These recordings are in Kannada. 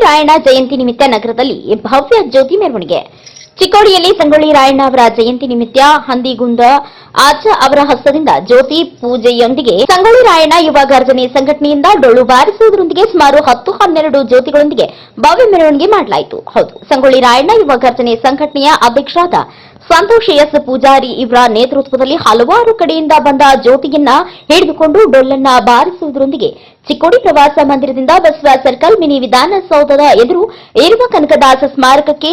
ರಾಯಣ್ಣ ಜಯಂತಿ ನಿಮಿತ್ತ ನಗರದಲ್ಲಿ ಭವ್ಯ ಜ್ಯೋತಿ ಮೆರವಣಿಗೆ. ಚಿಕ್ಕೋಡಿಯಲ್ಲಿ ಸಂಗೊಳ್ಳಿ ರಾಯಣ್ಣ ಅವರ ಜಯಂತಿ ನಿಮಿತ್ತ ಹಂದಿಗುಂದ ಆಚ ಅವರ ಹಸ್ತದಿಂದ ಜ್ಯೋತಿ ಪೂಜೆಯೊಂದಿಗೆ ಸಂಗೊಳ್ಳಿ ರಾಯಣ್ಣ ಯುವ ಗರ್ಜನೆ ಸಂಘಟನೆಯಿಂದ ಡೊಳ್ಳು ಬಾರಿಸುವುದರೊಂದಿಗೆ ಸುಮಾರು ಹತ್ತು ಹನ್ನೆರಡು ಜ್ಯೋತಿಗಳೊಂದಿಗೆ ಭವ್ಯ ಮೆರವಣಿಗೆ ಮಾಡಲಾಯಿತು. ಹೌದು, ಸಂಗೊಳ್ಳಿ ರಾಯಣ್ಣ ಯುವ ಗರ್ಜನೆ ಸಂಘಟನೆಯ ಅಧ್ಯಕ್ಷರಾದ ಸಂತೋಷ್ ಎಸ್ ಪೂಜಾರಿ ಇವರ ನೇತೃತ್ವದಲ್ಲಿ ಹಲವಾರು ಕಡೆಯಿಂದ ಬಂದ ಜ್ಯೋತಿಯನ್ನ ಹಿಡಿದುಕೊಂಡು ಡೊಳ್ಳನ್ನ ಬಾರಿಸುವುದರೊಂದಿಗೆ ಚಿಕ್ಕೋಡಿ ಪ್ರವಾಸ ಮಂದಿರದಿಂದ ಬಸವ ಸರ್ಕಲ್ ಮಿನಿ ವಿಧಾನಸೌಧದ ಎದುರು ಇರುವ ಕನಕದಾಸ ಸ್ಮಾರಕಕ್ಕೆ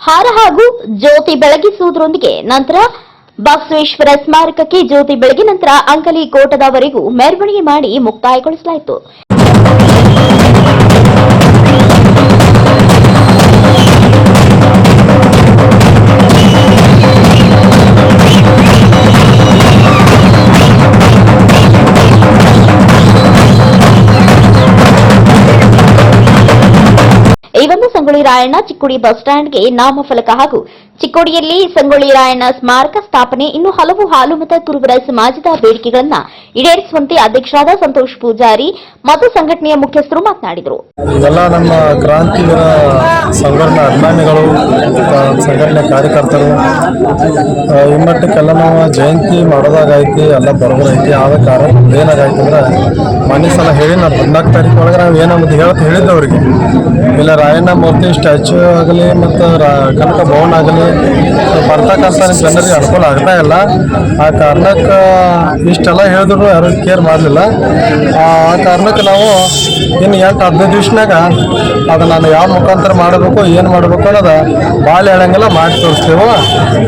ಹಾರ ಹಾಗೂ ಜ್ಯೋತಿ ಬೆಳಗಿಸುವುದರೊಂದಿಗೆ ನಂತರ ಬಸವೇಶ್ವರ ಸ್ಮಾರಕಕ್ಕೆ ಜ್ಯೋತಿ ಬೆಳಗಿ ನಂತರ ಅಂಕಲಿ ಕೋಟದವರೆಗೂ ಮೆರವಣಿಗೆ ಮಾಡಿ ಮುಕ್ತಾಯಗೊಳಿಸಲಾಯಿತು. ರಾಯಣ್ಣ ಚಿಕ್ಕೋಡಿ ಬಸ್ ಸ್ಟ್ಯಾಂಡ್ಗೆ ನಾಮಫಲಕ ಹಾಗೂ ಚಿಕ್ಕೋಡಿಯಲ್ಲಿ ಸಂಗೊಳ್ಳಿ ರಾಯಣ್ಣ ಸ್ಮಾರಕ ಸ್ಥಾಪನೆ, ಇನ್ನು ಹಲವು ಹಾಲು ಮತ ತುರುವರ ಸಮಾಜದ ಬೇಡಿಕೆಗಳನ್ನು ಈಡೇರಿಸುವಂತೆ ಅಧ್ಯಕ್ಷರಾದ ಸಂತೋಷ್ ಪೂಜಾರಿ ಮತ್ತು ಸಂಘಟನೆಯ ಮುಖ್ಯಸ್ಥರು ಮಾತನಾಡಿದರು. ಎಲ್ಲ ನಮ್ಮ ಕ್ರಾಂತಿವೀರ ಸಂಘಟನೆ ಅಭಿಮಾನಿಗಳು, ಸಂಘಟನೆ ಕಾರ್ಯಕರ್ತರು ಮಟ್ಟಕ್ಕೆಲ್ಲ ನಾವು ಜಯಂತಿ ಮಾಡೋದಾಗೈತಿ ಎಲ್ಲ ಬರೋಬರ್ ಐತಿ ಆದ ಕಾರಣ ಏನಾಗೈತಿ ಅಂದ್ರೆ, ಮೊನ್ನೆ ಸಲ ಹೇಳಿ ನಾವು ಹದಿನಾಲ್ಕು ತಾರೀಕು ಒಳಗೆ ನಾವು ಏನಂಬುದು ಹೇಳ್ತ ಹೇಳಿದ್ದೆ ಅವ್ರಿಗೆ ಇಲ್ಲ, ರಾಯಣ್ಣ ಮೂರ್ತಿ ಸ್ಟ್ಯಾಚ್ಯೂ ಆಗಲಿ, ಮತ್ತು ಕನಕ ಭವನ ಆಗಲಿ ಬರ್ತಕ್ಕಂಥ ಜನರಿಗೆ ಅನುಕೂಲ ಆಗ್ತಾ ಇಲ್ಲ. ಆ ಕಾರಣಕ್ಕೆ ಇಷ್ಟೆಲ್ಲ ಹೇಳಿದ್ರು, ಯಾರು ಕೇರ್ ಮಾಡಲಿಲ್ಲ. ಆ ಕಾರಣಕ್ಕೆ ನಾವು ಇನ್ನು ಎಂಟು, ಹದಿನೈದು ದಿವ್ಸನಾಗ ಅದು ನಾನು ಯಾವ ಮುಖಾಂತರ ಮಾಡಬೇಕು, ಏನು ಮಾಡಬೇಕು ಅನ್ನೋದು ಭಾಳ ಹೇಳಂಗಿಲ್ಲ ಮಾಡಿ ತೋರಿಸ್ತೇವೆ?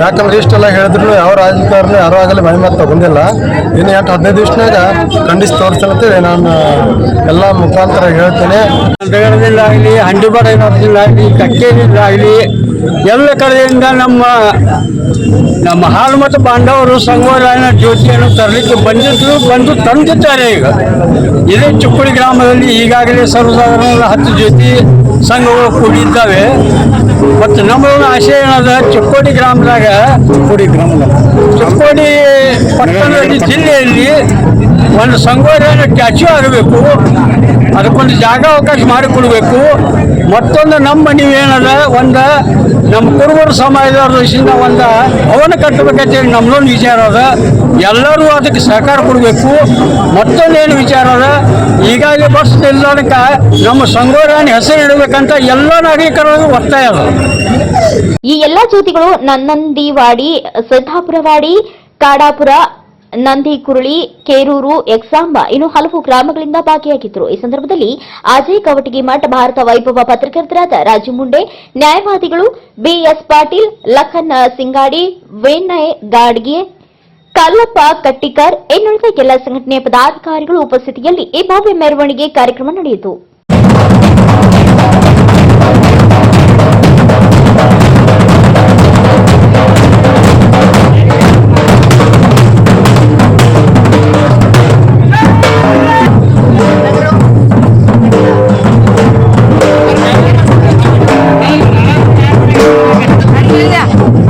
ಯಾಕಂದ್ರೆ ಇಷ್ಟೆಲ್ಲ ಹೇಳಿದ್ರು, ಯಾವ ರಾಜಕಾರಣಿ ಯಾರೂ ಆಗಲಿ ಮೈ ಮಾತು ತಗೊಂಡಿಲ್ಲ. ಇನ್ನು ಎಂಟು, ಹದಿನೈದು ದಿವ್ಸನಾಗ ಖಂಡಿಸಿ ತೋರಿಸ್ತೇನೆ ನಾನು ಎಲ್ಲ ಮುಖಾಂತರ ಹೇಳ್ತೇನೆ. ಕಕ್ಕೆ ಹಂಡಿಬಾರದಲ್ಲಾಗಲಿ ಕಕ್ಕೇರಿಲ್ಲಾಗಲಿ, ಎಲ್ಲ ಕಡೆಯಿಂದ ನಮ್ಮ ನಮ್ಮ ಹಾಲು ಮತ್ತು ಬಾಂಧವರು ಸಂಗೋರಾಯನ ಜ್ಯೋತಿಯನ್ನು ತರಲಿಕ್ಕೆ ಬಂದಿದ್ರು ಬಂದು ತಂದಿದ್ದಾರೆ ಈಗ. ಇದೇ ಚುಕ್ಕುಳಿ ಗ್ರಾಮದಲ್ಲಿ ಈಗಾಗಲೇ ಸರ್ವಸಾಧಾರಣ ಹತ್ತು ಜ್ಯೋತಿ ಸಂಘಗಳು ಕೂಡಿದ್ದಾವೆ. ಮತ್ತು ನಮ್ಮ ಆಶಯ ಏನದ ಚಿಕ್ಕೋಡಿ ಗ್ರಾಮದಾಗ ಚಿಕ್ಕೋಡಿ ಗ್ರಾಮದ. ಚಿಕ್ಕೋಡಿ ಪಟ್ಟಣದಲ್ಲಿ ಜಿಲ್ಲೆಯಲ್ಲಿ ಒಂದು ಸಂಗೋಲನ ಟ್ಯಾಚ್ಯೂ ಆಗಬೇಕು. ಅದಕ್ಕೊಂದು ಜಾಗ ಅವಕಾಶ ಮಾಡಿಕೊಡ್ಬೇಕು. ಮತ್ತೊಂದು ನಮ್ಮ ಮನವಿ ಏನದ? ಒಂದು ನಮ್ಮ ಕುರುಬರು ಸಮಾಜದವ್ರ ದೃಷ್ಟಿಯಿಂದ ಒಂದು ಕಟ್ಟಬೇಕಂತ ಹೇಳಿ ನಮ್ಮದೊಂದು ವಿಚಾರ ಅದ. ಎಲ್ಲರೂ ಅದಕ್ಕೆ ಸಹಕಾರ ಕೊಡಬೇಕು. ಮತ್ತೊಂದೇನು ವಿಚಾರ ಅದ? ಈಗಾಗಲೇ ಬಸ್ ನಿಲ್ದಾಣಕ್ಕೆ ನಮ್ಮ ಸಂಗೋರಾಣಿ ಹೆಸರು ಇಡಬೇಕಂತ ಎಲ್ಲ ನಾಗರಿಕರ ಒತ್ತಾಯ ಅದ. ಈ ಎಲ್ಲ ಜ್ಯೋತಿಗಳು ನನ್ನಂದಿವಾಡಿ, ಸಿದ್ದಾಪುರವಾಡಿ, ಕಾಡಾಪುರ ನಂದಿ ಕುರುಳಿ, ಕೇರೂರು, ಎಕ್ಸಾಂಬ ಇನ್ನು ಹಲವು ಗ್ರಾಮಗಳಿಂದ ಭಾಗಿಯಾಗಿದ್ದರು. ಈ ಸಂದರ್ಭದಲ್ಲಿ ಅಜಯ್ ಕವಟಗಿ ಮಠ ಭಾರತ ವೈಭವ ಪತ್ರಕರ್ತರಾದ ರಾಜು ಮುಂಡೆ, ನ್ಯಾಯವಾದಿಗಳು ಬಿಎಸ್ ಪಾಟೀಲ್, ಲಖನ್ ಸಿಂಗಾಡಿ ವೇನಯ್ ಗಾಡ್ಗೆ, ಕಲ್ಲಪ್ಪ ಕಟ್ಟಿಕರ್, ಇನ್ನುಳಿದ ಎಲ್ಲ ಸಂಘಟನೆಯ ಪದಾಧಿಕಾರಿಗಳು ಉಪಸ್ಥಿತಿಯಲ್ಲಿ ಈ ಭವ್ಯ ಮೆರವಣಿಗೆ ಕಾರ್ಯಕ್ರಮ ನಡೆಯಿತು. Yeah.